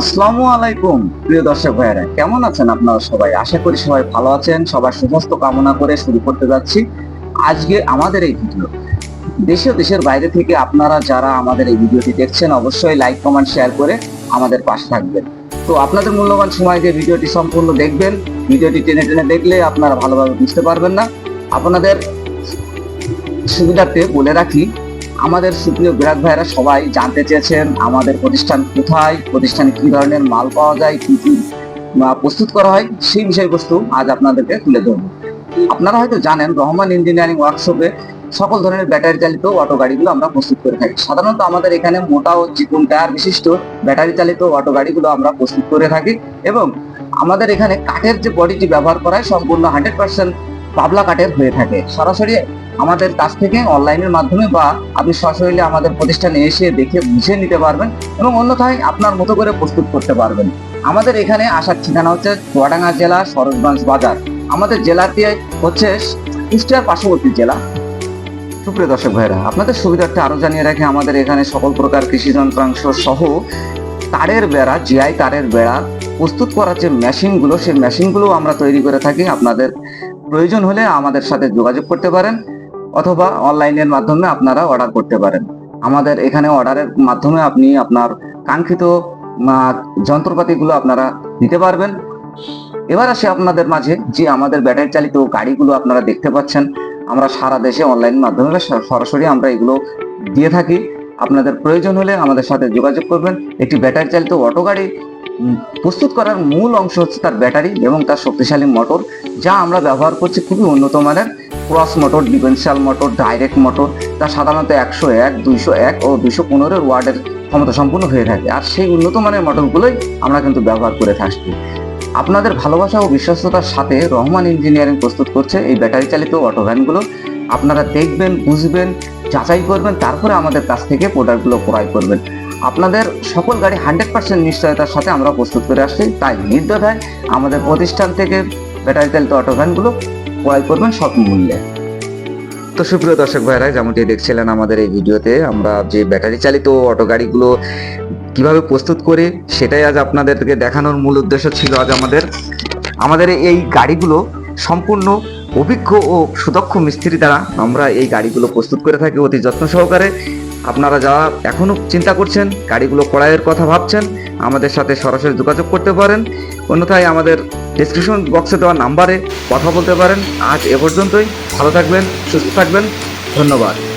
আসসালামু আলাইকুম, প্রিয় দর্শক ভাইয়েরা। কেমন আছেন আপনারা সবাই? আশা করি সবাই ভালো আছেন। সবার সুস্বাস্থ্য কামনা করে শুরু করতে যাচ্ছি আজকে আমাদের এই ভিডিও। দেশে দেশের বাইরে থেকে আপনারা যারা আমাদের এই ভিডিওটি দেখছেন, অবশ্যই লাইক কমেন্ট শেয়ার করে আমাদের পাশে থাকবেন। তো আপনাদের মূল্যবান সময় দিয়ে ভিডিওটি সম্পূর্ণ দেখবেন। ভিডিওটি টেনে টেনে দেখলে আপনারা ভালোভাবে বুঝতে পারবেন না। আপনাদের সুবিধার্থে বলে রাখি আমাদের সুপ্রিয় গ্রাহক ভাইরা সবাই জানতে চেয়েছেন আমাদের প্রতিষ্ঠান কোথায়, প্রতিষ্ঠানে কি ধরনের মাল পাওয়া যায়, কি কি প্রস্তুত করা হয়, সেই বিষয়বস্তু আজ আপনাদেরকে তুলে ধরব। আপনারা হয়তো জানেন, রহমান ইঞ্জিনিয়ারিং ওয়ার্কশপে সকল ধরনের ব্যাটারি চালিত অটো গাড়িগুলো আমরা প্রস্তুত করে থাকি। সাধারণত আমাদের এখানে মোটা ও চিকুন টায়ার বিশিষ্ট ব্যাটারি চালিত অটো গাড়িগুলো আমরা প্রস্তুত করে থাকি এবং আমাদের এখানে কাঠের যে বডিটি ব্যবহার করা হয় সম্পূর্ণ হান্ড্রেড পার্সেন্ট পাবলা কাঠের হয়ে থাকে। সরাসরি আমাদের কাছ থেকে অনলাইনের মাধ্যমে বা আপনি সশরীরে আমাদের প্রতিষ্ঠানে এসে দেখে বুঝে নিতে পারবেন এবং অন্যথায় আপনার মতো করে প্রস্তুত করতে পারবেন। আমাদের এখানে আসার ঠিকানা হচ্ছে চুয়াডাঙ্গা জেলা সরোজগঞ্জ বাজার। আমাদের জেলাটি হচ্ছে কুষ্টিয়ার পার্শ্ববর্তী জেলা। সুপ্রিয় দর্শক ভাইরা আপনাদের সুবিধার্থে আরও জানিয়ে রাখি, আমাদের এখানে সকল প্রকার কৃষি যন্ত্রাংশ সহ তারের বেড়া, জিআই তারের বেড়া প্রস্তুত করার যে মেশিনগুলো, সেই মেশিনগুলো আমরা তৈরি করে থাকি। আপনাদের প্রয়োজন হলে আমাদের সাথে যোগাযোগ করতে পারেন। অথবা অনলাইনের মাধ্যমে আপনারা অর্ডার করতে পারেন। আমাদের এখানে অর্ডারের মাধ্যমে আপনি আপনার কাঙ্ক্ষিত যন্ত্রপাতিগুলো আপনারা নিতে পারবেন। এবার আসে আপনাদের মাঝে যে আমাদের ব্যাটারি চালিত গাড়িগুলো আপনারা দেখতে পাচ্ছেন। আমরা সারা দেশে অনলাইন মাধ্যমে সরাসরি আমরা এগুলো দিয়ে থাকি। আপনাদের প্রয়োজন হলে আমাদের সাথে যোগাযোগ করবেন। একটি ব্যাটারি চালিত অটো গাড়ি প্রস্তুত করার মূল অংশ হচ্ছে তার ব্যাটারি এবং তার শক্তিশালী মোটর, যা আমরা ব্যবহার করছি খুবই উন্নত মানের। Cross motor, differential motor, direct motor তা সাধারণত একশো এক, দুইশো এক ও দুইশো পনেরো ওয়ার্ডের ক্ষমতা সম্পূর্ণ হয়ে থাকে। আর সেই উন্নত মানের মোটরগুলোই আমরা কিন্তু ব্যবহার করে থাকি। আপনাদের ভালোবাসা ও বিশ্বস্ততার সাথে রহমান ইঞ্জিনিয়ারিং প্রস্তুত করছে এই ব্যাটারি চালিত অটো ভ্যানগুলো আপনারা দেখবেন, বুঝবেন, যাচাই করবেন, তারপরে আমাদের কাছ থেকে প্রোডাক্টগুলো ক্রয় করবেন। আপনাদের সকল গাড়ি হান্ড্রেড পার্সেন্ট নিশ্চয়তার সাথে আমরা প্রস্তুত করে আসছি। তাই নির্দ্বিধায় আমাদের প্রতিষ্ঠান থেকে ব্যাটারি চালিত অটো ভ্যানগুলো ক্রয় করবেন সব মূল্যে। তো সুপ্রিয় দর্শক ভাইরা, যেমনটি দেখছিলেন আমাদের এই ভিডিওতে, আমরা যে ব্যাটারি চালিত অটো গাড়িগুলো কীভাবে প্রস্তুত করে, সেটাই আজ আপনাদেরকে দেখানোর মূল উদ্দেশ্য ছিল আজ আমাদের। আমাদের এই গাড়িগুলো সম্পূর্ণ অভিজ্ঞ ও সুদক্ষ মিস্ত্রি দ্বারা আমরা এই গাড়িগুলো প্রস্তুত করে থাকি অতি যত্ন সহকারে। আপনারা যারা এখনও চিন্তা করছেন, গাড়িগুলো কড়াইয়ের কথা ভাবছেন, আমাদের সাথে সরাসরি যোগাযোগ করতে পারেন। অন্যথায় আমাদের ডিসক্রিপশন বক্সে দেওয়া নাম্বারে কথা বলতে পারেন। আজ এ পর্যন্তই। ভালো থাকবেন, সুস্থ থাকবেন। ধন্যবাদ।